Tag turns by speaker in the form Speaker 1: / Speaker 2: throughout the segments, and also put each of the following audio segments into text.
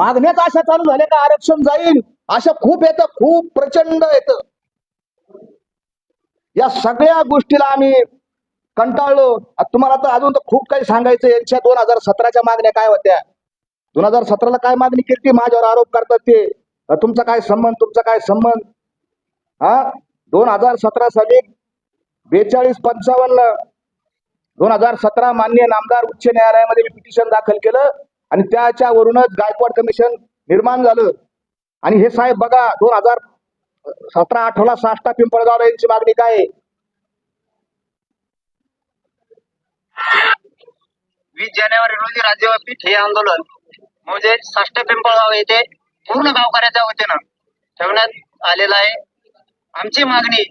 Speaker 1: मागण्याच अशा चालू झाल्या का आरक्षण जाईल? अशा खूप येतं खूप प्रचंड येत. या सगळ्या गोष्टीला आम्ही कंटाळलो. तुम्हाला तर अजून तर खूप काही सांगायचं यांच्या दोन हजार सतराच्या मागण्या काय होत्या? दोन हजार सतराला काय मागणी केली? ती माझ्यावर आरोप करतात ते. तुमचा काय संबंध? तुमचा काय संबंध? हा? दोन हजार सतरा साली बेचाळीस पंचावन्न दोन हजार सतरा मान्य नामदार उच्च न्यायालयामध्ये मी पिटिशन दाखल केलं. आणि त्याच्यावरूनच गायकवाड कमिशन निर्माण झालं. आणि हे साहेब बघा दोन हजार सतरा आठवला साष्टा पिंपळगाव यांची मागणी काय
Speaker 2: वीस जानेवारी रोजी राज्यव्यापी हे आंदोलन. म्हणजे साष्ट पिंपळगाव येथे पूर्ण गावकऱ्याच्या वतीनं ठेवण्यात आलेलं आहे. आमची मागणी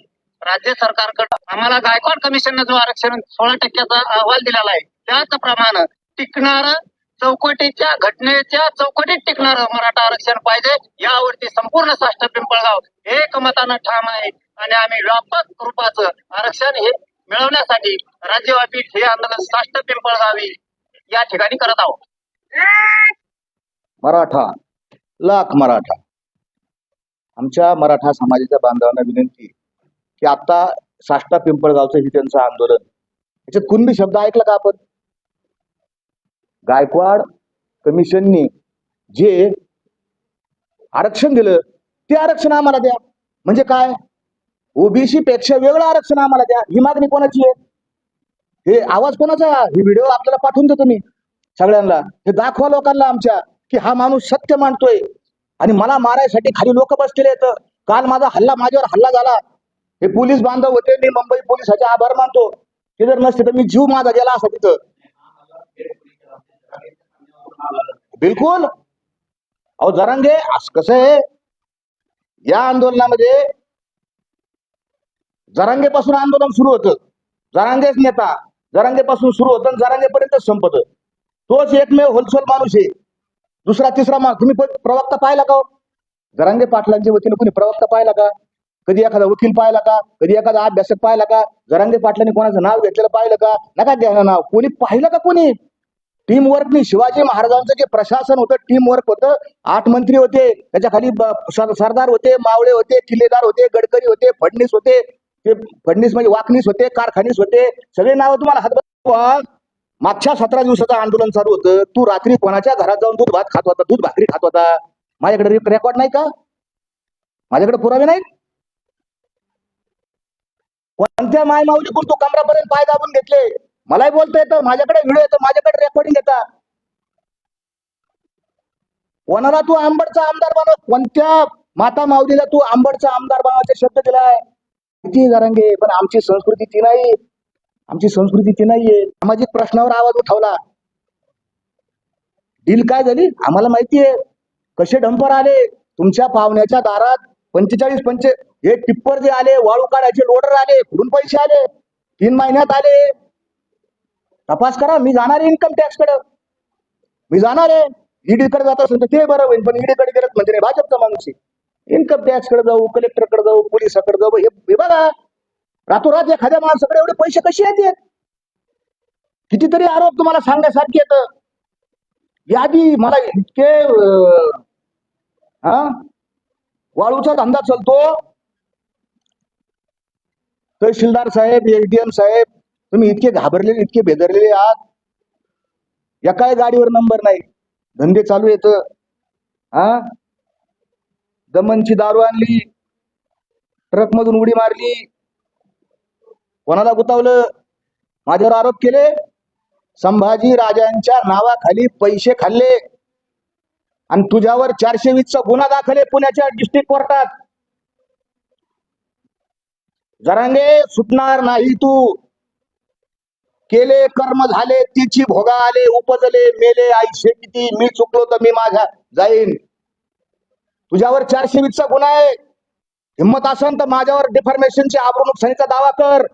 Speaker 2: राज्य सरकारकडे आम्हाला गायकवाड कमिशननं जो आरक्षण सोळा टक्क्याचा अहवाल दिलेला आहे त्याचप्रमाणे टिकणार चौकटीच्या घटनेच्या चौकटीत टिकणार मराठा आरक्षण पाहिजे यावरती संपूर्ण साष्ट पिंपळगाव एकमतानं ठाम आहे. आणि आम्ही व्यापक रूपाचं आरक्षण हे मिळवण्यासाठी राज्यव्यापी हे आंदोलन साष्ट पिंपळगावी या ठिकाणी करत आहोत.
Speaker 1: मराठा लाख मराठा. आमच्या मराठा समाजाच्या बांधवांना विनंती की आता साष्टा पिंपळगावचं हे त्यांचं आंदोलन याच्यात कुणबी शब्द ऐकला का आपण? गायकवाड कमिशननी जे आरक्षण दिलं ते आरक्षण आम्हाला द्या. म्हणजे काय? ओबीसी पेक्षा वेगळं आरक्षण आम्हाला द्या. ही मागणी कोणाची आहे? हे आवाज कोणाचा? ही व्हिडिओ आपल्याला पाठवून देतो मी सगळ्यांना. हे दाखवा लोकांना आमच्या की हा माणूस सत्य मानतोय. आणि मला मारायसाठी खाली लोक बसलेले आहेत. काल माझा हल्ला माझ्यावर हल्ला झाला. हे पोलीस बांधव होते. मी मुंबई पोलिसाचे आभार मानतो. ते जर नसते तर मी जीव माझा गेला असा तिथं. बिलकुल. अहो जरांगे असं कसं आहे? या आंदोलनामध्ये जरांगेपासून आंदोलन सुरू होतं. जरांगेच नेता जरांगेपासून सुरू होतं जरांगेपर्यंत संपत. तोच एकमेव होलसेल माणूस आहे. दुसरा तिसरा माणूस तुम्ही पण प्रवक्ता पाहिला का हो? जरांगे पाटलांच्या वतीने कोणी प्रवक्ता पाहिला का? कधी एखादा वकील पाहिला का? कधी एखादा अभ्यासक पाहिला का? जरांगे पाटलांनी कोणाचं नाव घेतलेलं पाहिलं का? नका घ्या नाव. कोणी पाहिलं का कोणी? टीम वर्कनी शिवाजी महाराजांचं जे प्रशासन होतं टीम वर्क होतं. आठ मंत्री होते त्याच्याखाली सरदार होते मावळे होते किल्लेदार होते गडकरी होते फडणीस होते ते फडणीस म्हणजे वाकणीस होते कारखानीस होते. सगळे नाव तुम्हाला हात मागच्या सतरा दिवसाचं आंदोलन चालू होतं. तू रात्री कोणाच्या घरात जाऊन दूध भात खात होता? दूध भाकरी खात होता. माझ्याकडे रेकॉर्ड नाही का? माझ्याकडे पुरावे नाही कोणत्या माय माऊली तू कमरापर्यंत पाय दाबून घेतले? मलाही बोलता येतं माझ्याकडे व्हिडिओ येतो माझ्याकडे रेकॉर्डिंग येतात कोणाला तू आंबडचा आमदार बनव कोणत्या माता माऊलीला तू आंबडचा आमदार बनवायचा शब्द दिलाय? किती जरांगे पण आमची संस्कृती ती नाही. आमची संस्कृती ती नाहीये. सामाजिक प्रश्नावर आवाज उठवला. डील काय झाली? आम्हाला माहितीये. कसे डंपर आले? तुमच्या पाहुण्याच्या दारात पंचेचाळीस पंचे हे टिप्पर जे आले वाळू काढायचे लोडर आले कुठून पैसे आले तीन महिन्यात आले. तपास करा मी जाणार आहे इन्कम टॅक्सकडे. मी जाणार आहे. ईडी कडे जात असेल तर ते बरं होईल पण ईडी कडे गेलं म्हणजे नाही भाजपचा माणूस आहे. इन्कम टॅक्सकडे जाऊ कलेक्टरकडे जाऊ पोलिसाकडे जाऊ हे बघा. रातोरात एखाद्या माणसाकडे एवढे पैसे कसे येतात कितीतरी आरोप तुम्हाला सांगण्यासारखे येत. यादी मला इतके हा? वाळूचा धंदा चालतो. तहसीलदार साहेब एसडीएम साहेब तुम्ही इतके घाबरलेले इतके बेदरलेले आहात. एकाही गाडीवर नंबर नाही. धंदे चालू येत हा? दमनची दारू आणली. ट्रक मधून उडी मारली. कोणाला गुतावलं? माझ्यावर आरोप केले. संभाजी राजांच्या नावाखाली पैसे खाल्ले. आणि तुझ्यावर चारशे वीसचा गुन्हा दाखल आहे पुण्याच्या डिस्ट्रिक्ट कोर्टात जरांगे सुटणार नाही तू. केले कर्म झाले तिची भोगा आले उपजले मेले आयुष्य किती मी चुकलो तर मी माझ्या जाईन. तुझ्यावर चारशे वीसचा गुन्हा आहे. हिंमत असेल तर माझ्यावर डिफॉर्मेशनची आबरू नुकसानीचा दावा कर.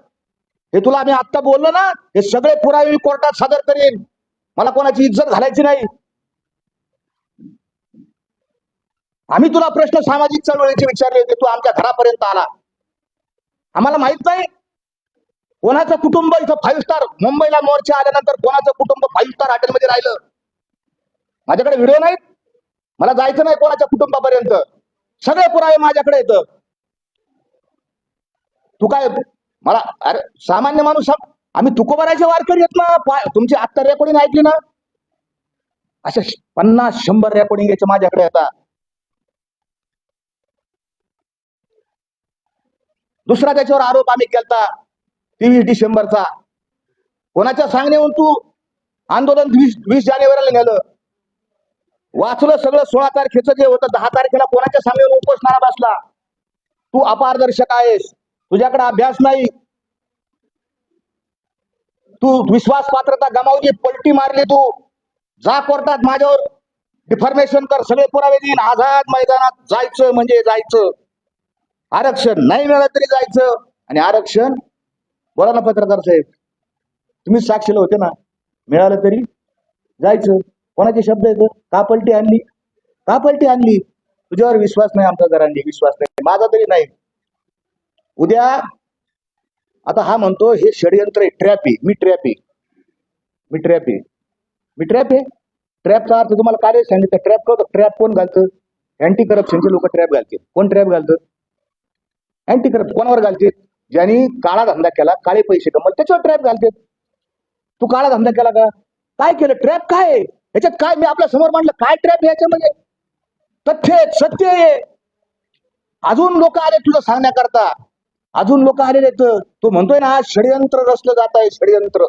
Speaker 1: हे तुला आम्ही आत्ता बोललो ना हे सगळे पुरावे मी कोर्टात सादर करेन. मला कोणाची इज्जत घालायची नाही. आम्ही तुला प्रश्न सामाजिक चळवळीचे विचारले होते तू आमच्या घरापर्यंत आला. आम्हाला माहीत नाही कोणाचं कुटुंब इथं फाईव्ह स्टार मुंबईला मोर्चा आल्यानंतर कोणाचं कुटुंब फाईव्ह स्टार हॉटेलमध्ये राहिलं? माझ्याकडे व्हिडिओ नाहीत. मला जायचं नाही कोणाच्या कुटुंबापर्यंत. सगळे पुरावे माझ्याकडे येत तू काय मला अरे सामान्य माणूस आम्ही तुकोबाराचे वारकरी आहेत ना. तुमची आत्ता रेकॉर्डिंग ऐकली ना? अशा पन्नास शंभर रेकॉर्डिंग याच्या माझ्याकडे येतात दुसरा त्याच्यावर आरोप आम्ही केलता. तेवीस डिसेंबरचा. कोणाच्या सांगण्यावरून तू आंदोलन वीस वीस जानेवारीला नेलं? वाचलं सगळं सोळा तारखेचं जे होतं दहा तारखेला कोणाच्या सांगण्यावर उपोषणाला बसला? तू अपारदर्शक आहेस. तुझ्याकडे अभ्यास नाही. तू विश्वास पात्रता गमावली पलटी मारली तू. जा कोर्टात माझ्यावर. डिफॉर्मेशन कर. सगळे पुरावे देईन. आझाद मैदानात जायचं म्हणजे जायचं. आरक्षण नाही मिळालं तरी जायचं. आणि आरक्षण बोला ना पत्रकार साहेब. तुम्ही साक्षीला होते ना. मिळालं तरी जायचं. कोणाचे शब्द येतं का पलटी आणली. का पलटी आणली. तुझ्यावर विश्वास नाही आमचा घरांनी विश्वास नाही. माझा तरी नाही. उद्या आता हा म्हणतो हे षडयंत्र आहे ट्रॅपी. मी ट्रॅपी. मी ट्रॅपी. मी ट्रॅप आहे? ट्रॅपचा अर्थ तुम्हाला काय सांगितलं. ट्रॅप करतो ट्रॅप कोण घालतं? अँटी करप्शनचे लोक ट्रॅप घालतील. कोण ट्रॅप घालतं? अँटी करप्शन कोणावर घालतील? ज्यांनी काळा धंदा केला काळे पैसे कमवले त्याच्यावर ट्रॅप घालतात. तू काळा धंदा केला का? काय केलं? ट्रॅप काय? आहे याच्यात काय? मी आपल्यासमोर मांडलं काय ट्रॅप याच्यामध्ये तथ्य आहे, सत्य आहे. अजून लोक आले तुझं सांगण्याकरता. अजून लोक आलेले तर तू म्हणतोय ना आज षडयंत्र रचलं जात आहे षडयंत्र.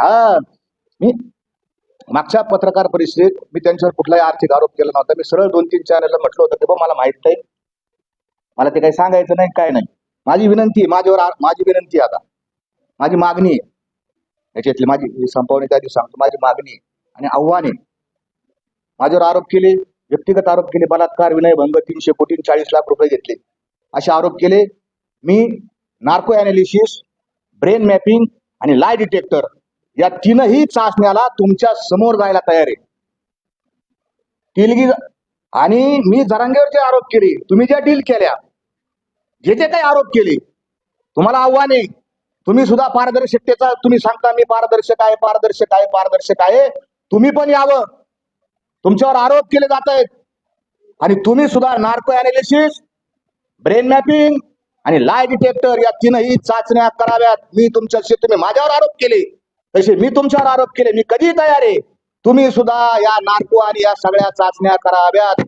Speaker 1: हा मी मागच्या पत्रकार परिषदेत मी त्यांच्यावर कुठलाही आर्थिक आरोप केला नव्हता. मी सरळ दोन तीन चॅनलला म्हटलं होतं की बा मला माहीत नाही. मला ते काही सांगायचं नाही काय नाही. माझी विनंती माझ्यावर माझी विनंती आता. माझी मागणी आहे. याच्यातली माझी ही संपवण्याच्या आधी सांगतो. माझी मागणी आणि आव्हाने माझ्यावर आरोप केले व्यक्तिगत आरोप केले बलात्कार विनयभंग तीनशे कोटी चाळीस लाख रुपये घेतले. असे आरोप केले. मी नार्को अनालिसिस ब्रेन मॅपिंग आणि लाय डिटेक्टर या तीनही चाचण्याला तुमच्यासमोर जायला तयार आहे. तिलगी आणि मी जरांगेवर जे आरोप केले तुम्ही ज्या डील केल्या जे जे काही आरोप केले तुम्हाला आव्हान आहे. तुम्ही सुद्धा पारदर्शकतेचा तुम्ही सांगता मी पारदर्शक आहे पारदर्शक आहे पारदर्शक आहे. तुम्ही पण यावं. तुमच्यावर आरोप केले जात आहेत. आणि तुम्ही सुद्धा नार्को अनालिसिस ब्रेन मॅपिंग आणि लाय डिटेक्टर या तीनही चाचण्या कराव्यात. मी तुमच्याशी तुम्ही माझ्यावर आरोप केले. तसे मी तुमच्यावर आरोप केले. मी कधी तयार आहे? तुम्ही सुद्धा या नार्को आणि या सगळ्या चाचण्या कराव्यात.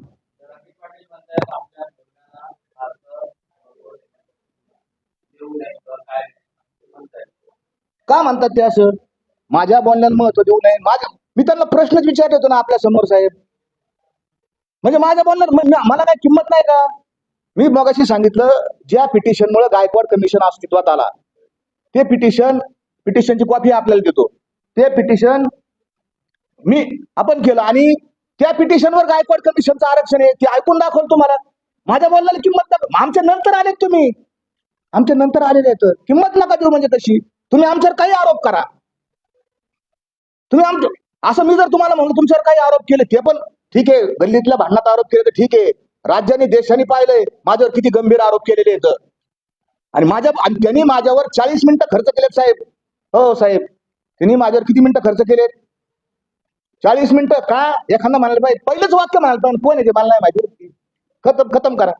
Speaker 1: का म्हणतात ते असं? माझ्या बोलण्यात महत्त्व देऊ नये. माझ्या मी त्यांना प्रश्नच विचारत होतो ना आपल्यासमोर साहेब. म्हणजे माझ्या बोलण्यात मला काय किंमत नाही का? मी मगाशी सांगितलं ज्या पिटिशनमुळे गायकवाड कमिशन अस्तित्वात आला ते पिटिशन पिटिशनची कॉपी आपल्याला देतो. ते पिटिशन मी आपण केलं आणि त्या पिटिशनवर गायकवाड कमिशनचं आरक्षण आहे ते ऐकून दाखवलं तुम्हाला. माझ्या बोलण्याला किंमत नका आमच्या नंतर आलेत तुम्ही. आमच्या नंतर आलेले आहेत. किंमत नका देऊ म्हणजे तशी. तुम्ही आमच्यावर काही आरोप करा. तुम्ही आमच्या असं मी जर तुम्हाला म्हणलं तुमच्यावर काही आरोप केले ते पण ठीक आहे. गल्लीतल्या भांडणात आरोप केले तर ठीक आहे. राज्याने देशाने पाहिलंय. माझ्यावर किती गंभीर आरोप केलेले आहेत. आणि माझ्या आणि त्यांनी माझ्यावर चाळीस मिनिटं खर्च केलेत साहेब. हो साहेब. त्यांनी माझ्यावर किती मिनिटं खर्च केलेत? चाळीस मिनिटं का? एखादा म्हणायला पाहिजे पहिलंच वाक्य म्हणायला पाहिजे कोण आहे ते? मला नाही माहिती. खतम खतम करा.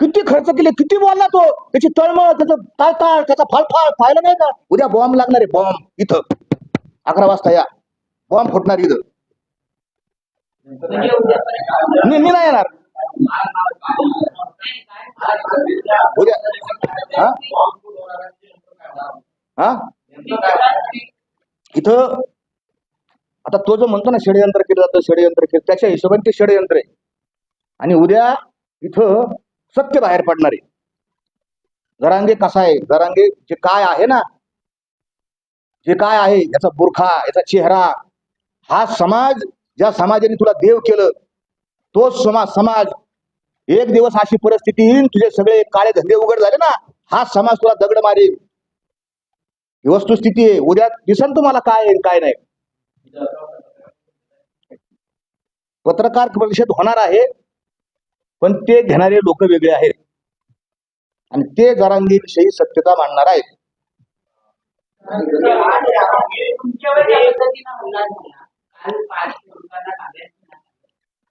Speaker 1: किती खर्च केले? किती बोलला तो? त्याची तळमळ त्याचं टाळटाळ त्याचा फाळफाळ पाहिलं नाही का? उद्या बॉम्ब लागणार आहे बॉम्ब इथं. अकरा वाजता या. बॉम्ब फुटणार इथं. मी मी नाही येणार. उद्या. हा? हा? इथं आता तो जो म्हणतो ना षडयंत्र केलं जातं षडयंत्र केलं त्याच्या हिशोबाने ते षडयंत्र आहे. आणि उद्या इथं सत्य बाहेर पडणार आहे. जरांगे कसा आहे? जरांगे जे काय आहे ना जे काय आहे याचा बुरखा याचा चेहरा हा समाज ज्या समाजाने तुला देव केलं तोच समाज समाज एक दिवस अशी परिस्थिती येईल तुझे सगळे काळे धंदे उघड झाले ना हा समाज तुला दगड मारेल. ही वस्तुस्थिती आहे. उद्या दिसन तुम्हाला काय येईल काय नाही. पत्रकार परिषद होणार आहे पण ते घेणारे लोक वेगळे आहेत. आणि ते जरांगीविषयी सत्यता मांडणार आहेत.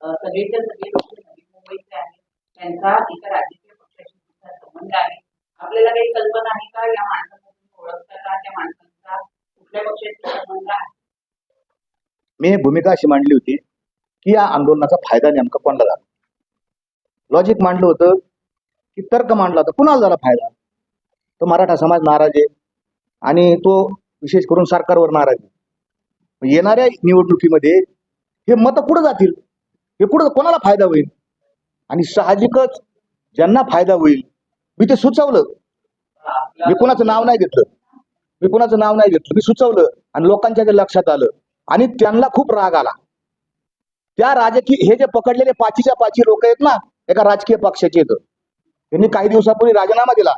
Speaker 3: सगळे त्यांचा एका राजकीय पक्षाशी सुद्धा संबंध आहे. आपल्याला काही कल्पना आहे का? या माणसांना ओळखता का? त्या माणसांचा कुठल्या पक्षाशी संबंध आहे?
Speaker 1: मी भूमिका अशी मांडली होती की या आंदोलनाचा फायदा नेमका कोणाला झाला? लॉजिक मांडलं होतं की तर्क मांडला होता. कुणाला झाला फायदा? तो मराठा समाज नाराज आहे आणि तो विशेष करून सरकारवर नाराज आहे. येणाऱ्या निवडणुकीमध्ये हे मतं कुठं जातील? हे कुठं कोणाला फायदा होईल? आणि साहजिकच ज्यांना फायदा होईल मी ते सुचवलं. मी कोणाचं नाव नाही घेतलं. मी कोणाचं नाव नाही घेतलं. मी सुचवलं आणि लोकांच्या ते लक्षात आलं. आणि त्यांना खूप राग आला. त्या राजकीय हे जे पकडलेले पाचीच्या पाची लोक आहेत ना एका राजकीय पक्षाचे येत त्यांनी काही दिवसापूर्वी राजीनामा दिला.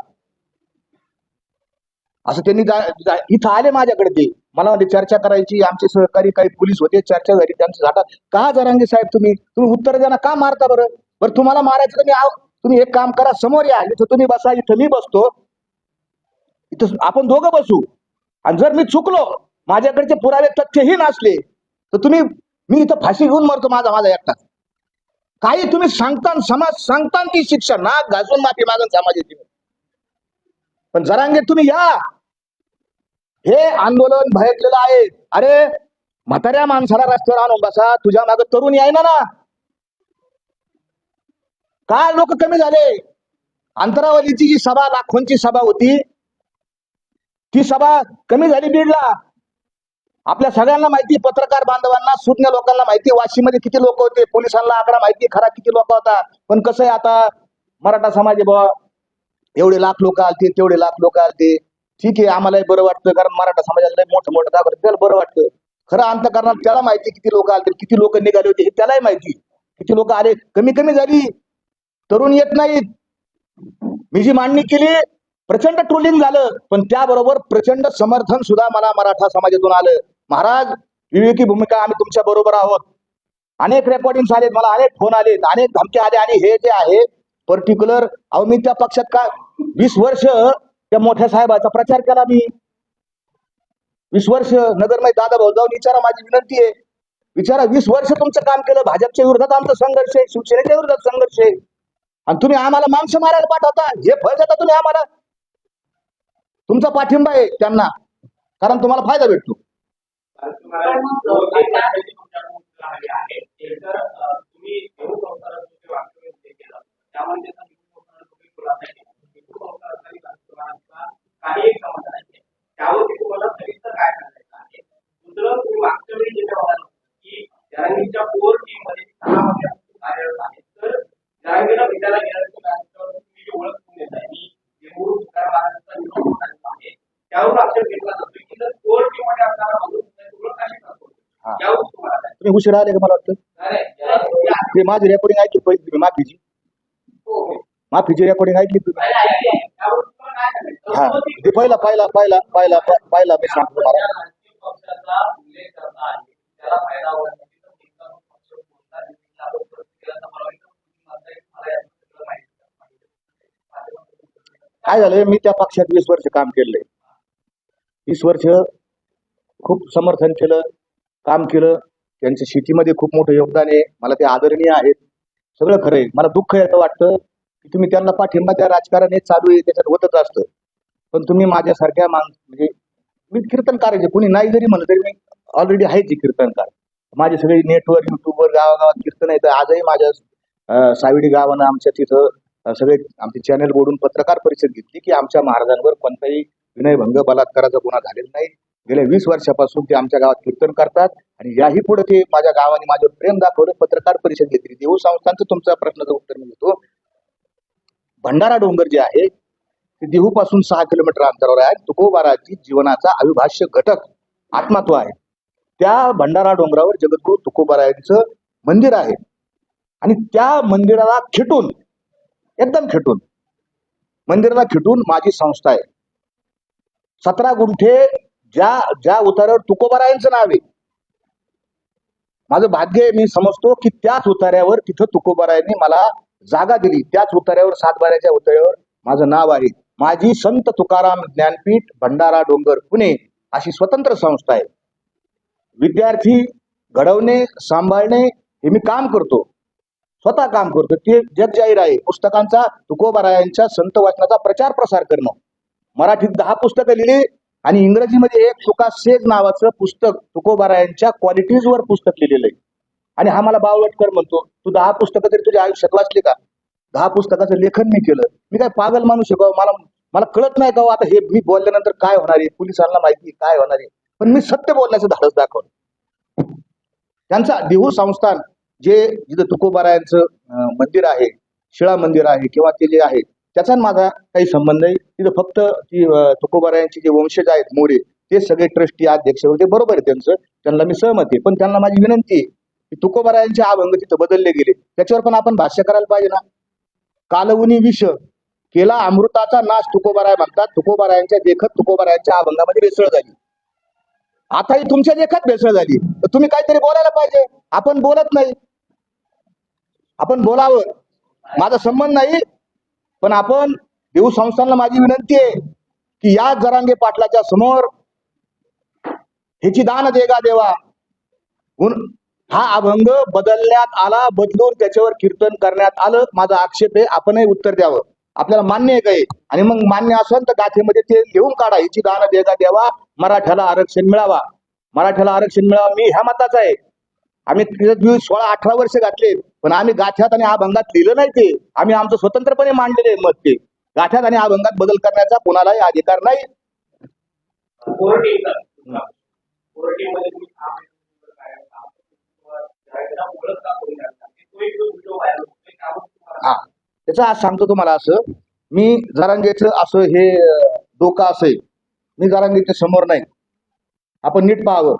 Speaker 1: असं त्यांनी इथं आले माझ्याकडे ते. मला म्हणजे चर्चा करायची आमचे सहकारी काही पोलीस होते चर्चा झाली त्यांचं झाटा का जरांगे साहेब तुम्ही? तुम्ही उत्तर द्या ना का मारता बरं? बरं तुम्हाला मारायचं तुम्ही आव तुम्ही एक काम करा समोर या. इथं तुम्ही बसा इथं मी बसतो. इथं आपण दोघं बसू. आणि जर मी चुकलो माझ्याकडचे पुरावे तथ्यही नसले तर तुम्ही मी इथं फाशी घेऊन मरतो माझा माझा एकटा काही तुम्ही सांगता समाज सांगता ती शिक्षा नाक घासून माफी मागून समाजाची पण जरांगे तुम्ही या. हे आंदोलन भयकलेलं आहे. अरे म्हाताऱ्या माणसाला रस्त्यावर आणून बसा. तुझ्या मागे तरुण आहे ना. काय लोक कमी झाले. अंतरावलीची जी सभा लाखोंची सभा होती ती सभा कमी झाली बीडला. आपल्या सगळ्यांना माहिती पत्रकार बांधवांना सुज्ञ लोकांना माहिती वाशीमध्ये किती लोक होते पोलिसांना आकडा माहिती खरा किती लोक होता. पण कसं आहे आता मराठा समाज आहे बुवा. एवढे लाख लोक आलते तेवढे लाख लोक आलते. ठीक आहे आम्हालाही बरं वाटतं कारण मराठा समाजाला मोठं मोठं दाखवतं त्याला बरं वाटतं. खरं अंतकरणात त्याला माहिती किती लोक आलते किती लोक निघाले होते हे त्यालाही माहिती. किती लोक आले कमी कमी झाली. तरुण येत नाहीत. मी जी मांडणी केली प्रचंड ट्रोलिंग झालं पण त्याबरोबर प्रचंड समर्थन सुद्धा मला मराठा समाजातून आलं. महाराज विवेकी भूमिका आम्ही तुमच्या बरोबर आहोत. अनेक रेकॉर्डिंग आलेत मला अनेक फोन आलेत अनेक धमके आले आणि हे जे आहे पर्टिक्युलर अहो मी त्या पक्षात का वीस वर्ष त्या मोठ्या साहेबाचा प्रचार केला मी. वीस वर्ष नगरमय दादा भाऊ जाऊन विचारा माझी विनंती आहे. विचारा वीस वर्ष तुमचं काम केलं भाजपच्या विरोधात आमचा संघर्ष आहे शिवसेनेच्या विरोधात संघर्ष आहे. आणि तुम्ही आम्हाला माणसं मारायला पाठवता हे फळ देता तुम्ही आम्हाला. तुमचा पाठिंबा आहे त्यांना कारण तुम्हाला फायदा भेटतो.
Speaker 4: कारण तुम्हाला दोन तीन वर्षाची तुमच्याकडून उत्तरं आली आहेत. ते तर, अं, तुम्ही देऊ संस्कारात जे वाक्य व्यक्त केलं, त्यामध्ये तर देऊ संस्कारात तुम्ही खुलासा केला. देऊ संस्कारातही राजकारणाचा काही एक संबंध नाहीये. त्यावरती तुम्हाला सविस्तर काय सांगायचं आहे? दुसरं, तुम्ही मागच्या वेळी जे म्हणालात की जरांगीच्या कोर टीममध्ये सहा महिला कार्यरत आहेत. तर जरांगीला भेटायला गेल्यानंतर त्याच्यावर तुम्ही जी ओळख करून देताय, मी देऊळ तुकाराम महाराजांचा विरोध करणारा आहे. त्यावर आक्षेप घेतला जातो की जर कोर टीममध्ये असणारा माणूस ओळख कशी करतो
Speaker 1: हा.
Speaker 4: त्यावर तुम्हाला काय?
Speaker 1: तुम्ही उशीर आले का मला वाटतं? ते माझी रेकॉर्डिंग ऐकली पहिली तुम्ही माफीची. माफीची रेकॉर्डिंग ऐकली तुम्ही. हा
Speaker 4: ते
Speaker 1: पहिला पहिला पहिला पहिला पहिला मी सांगतो तुम्हाला.
Speaker 4: मला
Speaker 1: काय झालंय मी त्या पक्षात वीस वर्ष काम केलंय वीस वर्ष खूप समर्थन केलं काम केलं. त्यांच्या शेतीमध्ये खूप मोठं योगदान आहे. मला ते आदरणीय आहेत. सगळं खरं आहे. मला दुःख याचं वाटतं की तुम्ही त्यांना पाठिंबा त्या राजकारण हे चालू आहे. त्याच्यात होतच असतं. पण तुम्ही माझ्यासारख्या माणस म्हणजे मी कीर्तनकार आहे. कोणी नाही जरी म्हणलं तरी मी ऑलरेडी आहे जे कीर्तनकार. माझे सगळे नेटवर युट्यूबवर गावागावात कीर्तन आहे तर आजही माझ्या साविडी सावडी गावानं आमच्या तिथं सगळे आमचे चॅनल बोडून पत्रकार परिषद घेतली की आमच्या महाराजांवर कोणताही विनयभंग बलात्काराचा गुन्हा झालेला नाही. गेल्या वीस वर्षापासून ते आमच्या गावात कीर्तन करतात आणि याही पुढे ते माझ्या गावाने माझ्यावर प्रेम दाखवलं पत्रकार परिषद घेतली. देऊ संस्थांचं तुमच्या प्रश्नाचं उत्तर मी देतो. भंडारा डोंगर जे आहे ते देहू पासून सहा किलोमीटर अंतरावर आहे. तुकोबाराची जीवनाचा अविभाष्य घटक आत्मत्व आहे. त्या भंडारा डोंगरावर जगद्गुरु तुकोबारायांचं मंदिर आहे. आणि त्या मंदिराला खेटून एकदम खेटून मंदिराला खेटून माझी संस्था आहे. सतरा गुंठे ज्या ज्या उतारावर तुकोबारायांचं नाव आहे. माझं भाग्य आहे, मी समजतो की त्याच उतार्यावर तिथं तुकोबारायांनी मला जागा दिली. त्याच उतार्यावर सातबाऱ्याच्या उतार्यावर माझं नाव आहे. माझी संत तुकाराम ज्ञानपीठ भंडारा डोंगर पुणे अशी स्वतंत्र संस्था आहे. विद्यार्थी घडवणे सांभाळणे हे मी काम करतो. स्वतः काम करतो. ते जग जाहीर आहे. पुस्तकांचा तुकोबारायांच्या संत वाचनाचा प्रचार प्रसार करणं. मराठीत दहा पुस्तकं लिहिली आणि इंग्रजीमध्ये एक तुका सेज नावाचं पुस्तक तुकोबारायांच्या क्वालिटीजवर पुस्तक लिहिलेलं आहे. आणि हा मला बावटकर म्हणतो तू दहा पुस्तकं तरी तुझ्या आयुष्यात वाचली का? दहा पुस्तकाचं लेखन मी केलं. मी काय पागल माणूस आहे का मला मला कळत नाही का आता हे मी बोलल्यानंतर काय होणार आहे? पोलिसांना माहिती काय होणार आहे? पण मी सत्य बोलण्याचं धाडस दाखवलं. त्यांचा देहू संस्थान जे जिथं तुकोबारायांचं मंदिर आहे शिळा मंदिर आहे किंवा ते जे आहे त्याचा आणि माझा काही संबंध नाही तिथं फक्त ती तुकोबारायांचे जे वंशज आहेत मोरे ते सगळे ट्रस्टी अध्यक्ष वगैरे बरोबर आहे त्यांचं. त्यांना मी सहमत आहे. पण त्यांना माझी विनंती आहे की तुकोबारायांचे अभंग तिथं बदलले गेले. त्याच्यावर पण आपण भाष्य करायला पाहिजे ना. कालवुनी विष केला अमृताचा नाश तुकोबाराय म्हणतात. तुकोबारायांच्या देखत तुकोबारायांच्या अभंगामध्ये भेसळ झाली. आता ही तुमच्या देखत भेसळ झाली. तर तुम्ही काहीतरी बोलायला पाहिजे. आपण बोलत नाही. आपण बोलावं. माझा संबंध नाही. पण आपण देऊ संस्थांना माझी विनंती आहे की या जरांगे पाटलाच्या समोर ह्याची दान देगा देवा. हा अभंग बदलण्यात आला बदलून त्याच्यावर कीर्तन करण्यात आलं. माझा आक्षेप आहे आपणही उत्तर द्यावं. आपल्याला मान्य आहे काय आणि मग मान्य असेल तर गाथेमध्ये ते लिहून काढा. हिची दान देगा देवा. मराठ्याला आरक्षण मिळावा. मराठ्याला आरक्षण मिळावा. मी ह्या मताचा आहे. आम्ही तिथे सोळा अठरा वर्ष घातले पण आम्ही गाठ्यात आणि अभंगात लिहिलं नाही ते. आम्ही आमचं स्वतंत्रपणे मांडलेले मत ते. गाठ्यात आणि अभंगात बदल करण्याचा कोणालाही अधिकार नाही. हा. त्याचं आज सांगतो तुम्हाला असं. मी जरांगेचं असं हे डोकं असं मी जरांगेच्या समोर नाही. आपण नीट पाहावं.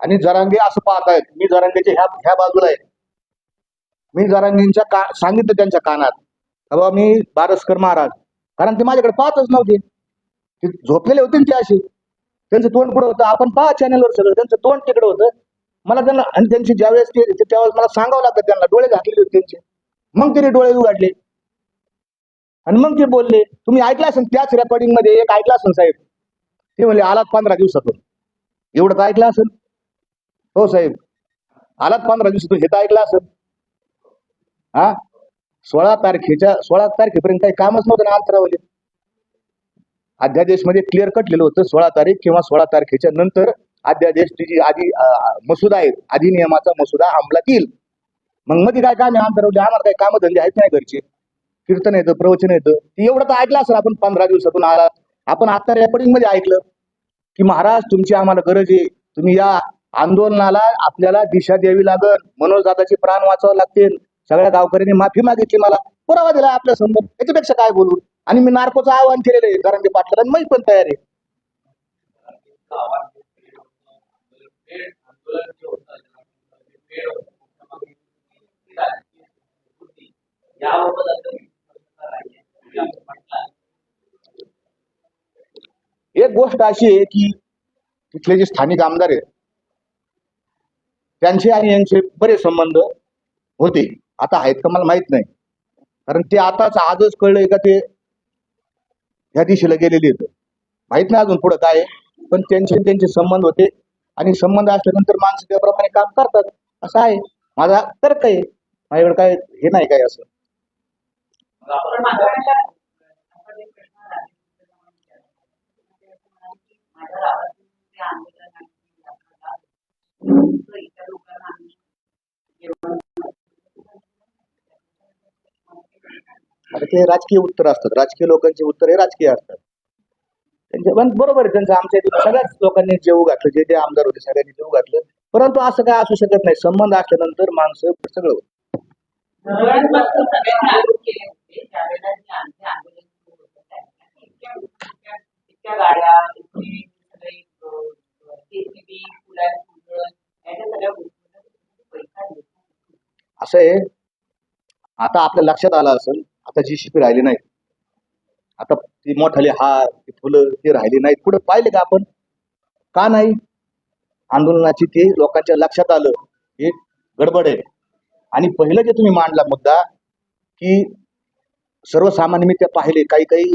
Speaker 1: आणि जरांगे असं पाहत मी जरांगेच्या ह्या ह्या बाजूला आहे. मी जरांगेंच्या का सांगितलं त्यांच्या कानात. बाबा मी बारसकर महाराज. कारण ते माझ्याकडे पाहतच नव्हते. ते झोपलेले होते ना ते असे. त्यांचं तोंड पुढं होतं? आपण पहा चॅनलवर सगळं. त्यांचं तोंड तिकडे होतं. मला त्यांना आणि त्यांची ज्यावेळेस ते त्यावेळेस मला सांगावं लागतं. त्यांना डोळे घातलेले होते त्यांचे. मग त्यांनी डोळे उघडले. आणि मग ते बोलले तुम्ही ऐकलं असेल त्याच रेकॉर्डिंगमध्ये एक ऐकला असेल साहेब? ते म्हणले आलात पंधरा दिवसातून. एवढं तर ऐकलं असेल. हो साहेब. आलात पंधरा दिवसातून हे तर ऐकलं असेल. हा? सोळा तारखेच्या सोळा तारखेपर्यंत काही कामच नव्हतं ना अंतरावले. अध्यादेशमध्ये क्लिअर कटलेलं होतं सोळा तारीख किंवा सोळा तारखेच्या नंतर अध्यादेश जी आधी मसुदा आहे अधिनियमाचा मसुदा अंमलात येईल. मग मध्ये काय काम आहे? अंतरावले आम्हाला काही काम धंदे आहेत नाही घरचे. कीर्तन येतं प्रवचन येतं. एवढं तर ऐकलं असेल आपण पंधरा दिवसातून आला आपण आता रेकॉर्डिंगमध्ये ऐकलं की महाराज तुमची आम्हाला गरज आहे. तुम्ही या आंदोलनाला आपल्याला दिशा द्यावी लागल. मनोज दादाचे प्राण वाचावे लागतील. सगळ्या गावकऱ्यांनी माफी मागितली मला. पुरावा दिला आपल्यासमोर. याच्यापेक्षा काय बोलू? आणि मी नार्कोचं आवाहन केलेलं आहे कारण ते पाटलाला मी पण तयार आहे. एक गोष्ट अशी आहे की तिथले जे स्थानिक आमदार आहेत त्यांचे आणि यांचे बरेच संबंध होते. आता आहेत का मला माहीत नाही. कारण ते आताच आजच कळलंय का ते ह्या दिशेला गेलेले आहेत. माहीत नाही अजून पुढं काय पण त्यांचे त्यांचे संबंध होते. आणि संबंध असल्यानंतर माणसं त्याप्रमाणे काम करतात. असं आहे. माझा तर्क आहे. माझ्याकडे काय हे नाही काय असं. आता ते राजकीय उत्तर असतात. राजकीय लोकांचे उत्तर हे राजकीय असतात. त्यांचे पण बरोबर आहे. त्यांचं आमच्या इथे सगळ्याच लोकांनी जेव घातलं. जे जे आमदार होते सगळ्यांनी जेव घातलं. परंतु असं काय असू शकत नाही. संबंध असल्यानंतर माणसं सगळं होतं.
Speaker 3: गाड्या
Speaker 1: असं आहे. आता आपल्या लक्षात आलं असेल आता जी शिपी राहिली नाही आता ती मोठाले हार ती फुलं ती राहिली नाहीत. पुढे पाहिले का आपण? का नाही? आंदोलनाची ते लोकांच्या लक्षात आलं. हे गडबड आहे. आणि पहिलं जे तुम्ही मांडला मुद्दा की सर्वसामान्य मी ते पाहिले. काही काही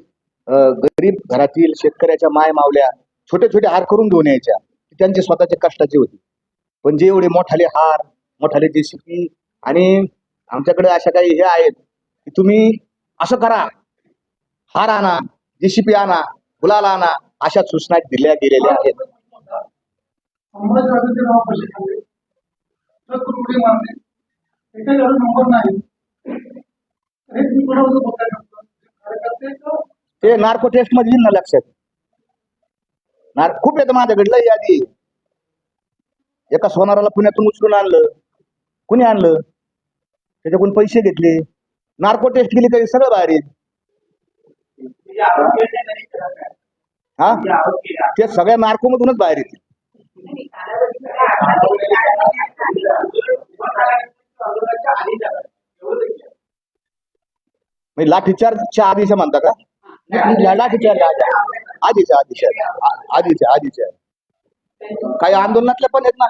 Speaker 1: गरीब घरातील शेतकऱ्याच्या माय मावल्या छोटे छोटे हार करून घेऊन यायच्या. त्यांचे स्वतःचे कष्टाचे होते. पण जे एवढे मोठाले हार मोठाले जेसीपी आणि आमच्याकडे अशा काही हे आहेत की तुम्ही असं करा. हार आणा जेसीपी आणा गुलाल आणा अशा सूचना दिल्या गेलेल्या आहेत. ते नार्को टेस्टमध्ये येईल ना लक्षात? नार खूप येतं माझ्याकडलं यादी. एका सोनाराला पुण्यातून उचलून आणलं. कुणी आणलं? त्याच्याकडून पैसे घेतले. नार्को टेस्ट केली तरी सगळं बाहेर येईल. हा? ते सगळ्या नार्को मधूनच बाहेर येतील. म्हणजे लाठीचार्जच्या आधीच्या म्हणता का? लाठीचार्ज आधीच्या आधीच्या. आधीच्या आधीच्या. काही आंदोलनातल्या पण आहेत ना?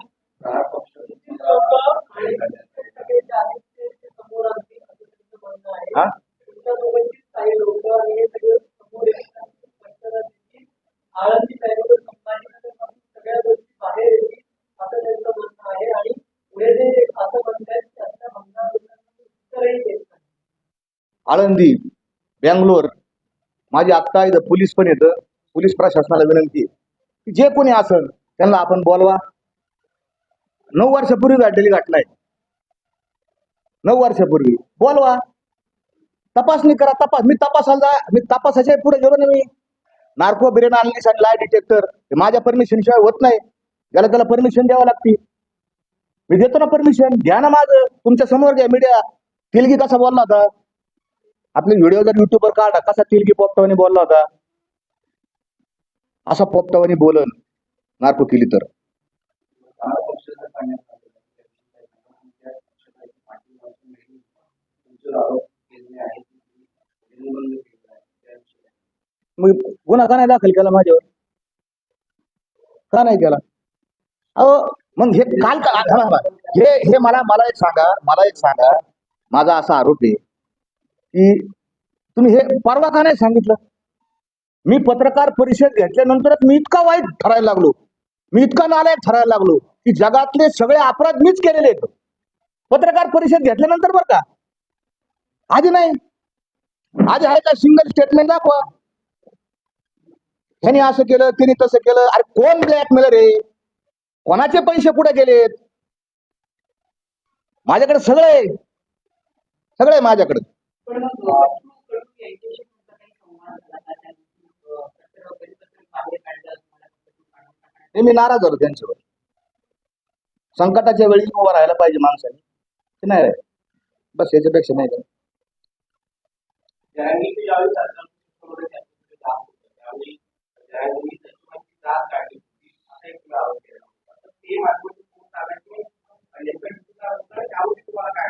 Speaker 1: हा? आळंदी बेंगलोर माझी आत्ता इथं पोलीस पण येतं. पोलीस प्रशासनाला विनंती आहे. की जे कोणी असन त्यांना आपण बोलवा. नऊ वर्षापूर्वी घडलेली घटना आहे. नऊ वर्षापूर्वी. बोलवा. तपासणी करा तपास. मी तपासाला जा मी तपासाच्या पुढे गेलो ना मी. नार्को बिरेन आणलीस आणि लाय डिटेक्टर हे माझ्या परमिशन शिवाय होत नाही. त्याला त्याला परमिशन द्यावं लागते. मी देतो ना परमिशन घ्या ना माझं. तुमच्यासमोर घ्या मीडिया तिलगी कसा बोलला होता? आपले व्हिडिओ जर युट्यूबवर काढा कसा तिलगी पोपटावानी बोलला होता? असा पोपटावानी बोलन. नार्को केली तर. मग गुन्हा का नाही दाखल केला माझ्यावर? का नाही केला? अहो मग हे काल का हे हे मला मला एक सांगा मला एक सांगा. माझा असा आरोप आहे की तुम्ही हे परवा का नाही सांगितलं? मी पत्रकार परिषद घेतल्यानंतरच मी इतका वाईट ठरायला लागलो. मी इतका नालायक ठरायला लागलो की जगातले सगळे अपराध मीच केलेले आहेत. पत्रकार परिषद घेतल्यानंतर बरं का? आधी नाही. आधी आहे का सिंगल स्टेटमेंट दाखवा? ह्याने असं केलं तिने तसं केलं. अरे कोण ब्लॅकमेल रे कोणाचे पैसे कुठे गेलेत? माझ्याकडे सगळे सगळे माझ्याकडे
Speaker 3: पण मग अं, यांच्याशी तुमचा काही संवाद झाला का? त्यांनी, अं, पत्र वगैरे पत्र बाहेर काढलं तुम्हाला कुठं काढून
Speaker 1: हे मी नाराज झालो त्यांच्यावर संकटाच्या वेळी उभा राहायला पाहिजे माणसाने ते नाही राहील बस याच्यापेक्षा नाही
Speaker 4: होतं, होती. होता. काय?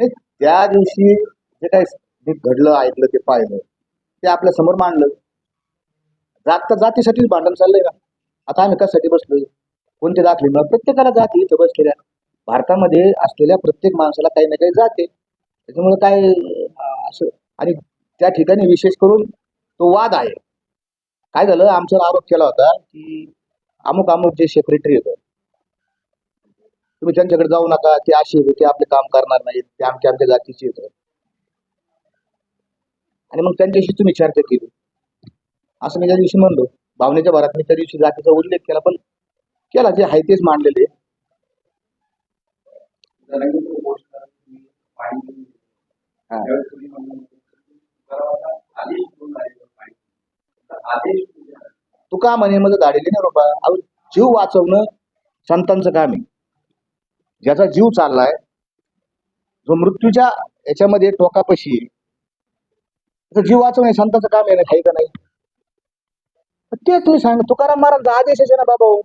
Speaker 1: नाही, त्या दिवशी जे काही मी घडलं ऐकलं ते पाहिलं ते आपल्यासमोर मांडलं जात तर जातीसाठीच भांडण चाललंय का आता आम्ही कशासाठी बसलोय? कोणते दाखले? मग प्रत्येकाला जाते इथं बसलेल्या. भारतामध्ये असलेल्या प्रत्येक माणसाला काही ना काही जाते. त्याच्यामुळे काय असं आणि त्या ठिकाणी विशेष करून तो वाद आहे. काय झालं? आमच्यावर आरोप केला होता की अमुक अमुक जे सेक्रेटरी होतं तुम्ही त्यांच्याकडे जाऊ नका. ते असे होते ते आपले काम करणार नाहीत. ते आमच्या आमच्या जातीचे होते. आणि मग त्यांच्याशी तुम्ही चर्चा केली. असं मी त्या दिवशी म्हणलो. भावनेच्या भरात मी त्या दिवशी जातीचा उल्लेख केला पण केला जे आहे तेच मांडलेले. तू का म्हणे माझं धाडेली ना बाबा जीव वाचवणं संतांचं काम आहे. ज्याचा जीव चाललाय जो मृत्यूच्या याच्यामध्ये टोकापशी आहे, जीव वाचवणे संतांचं काम आहे ना काही का नाही? तेच मी सांग तुकाराम महाराजांचा आदेश आहे ना बाबा हो.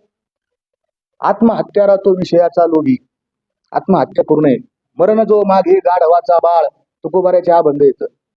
Speaker 1: आत्महत्यारा तो विषयाचा लोभी. आत्महत्या करू नये. मरण जो मागे गाढवाचा बाळ तुकोबाऱ्याच्या अभंग येतं.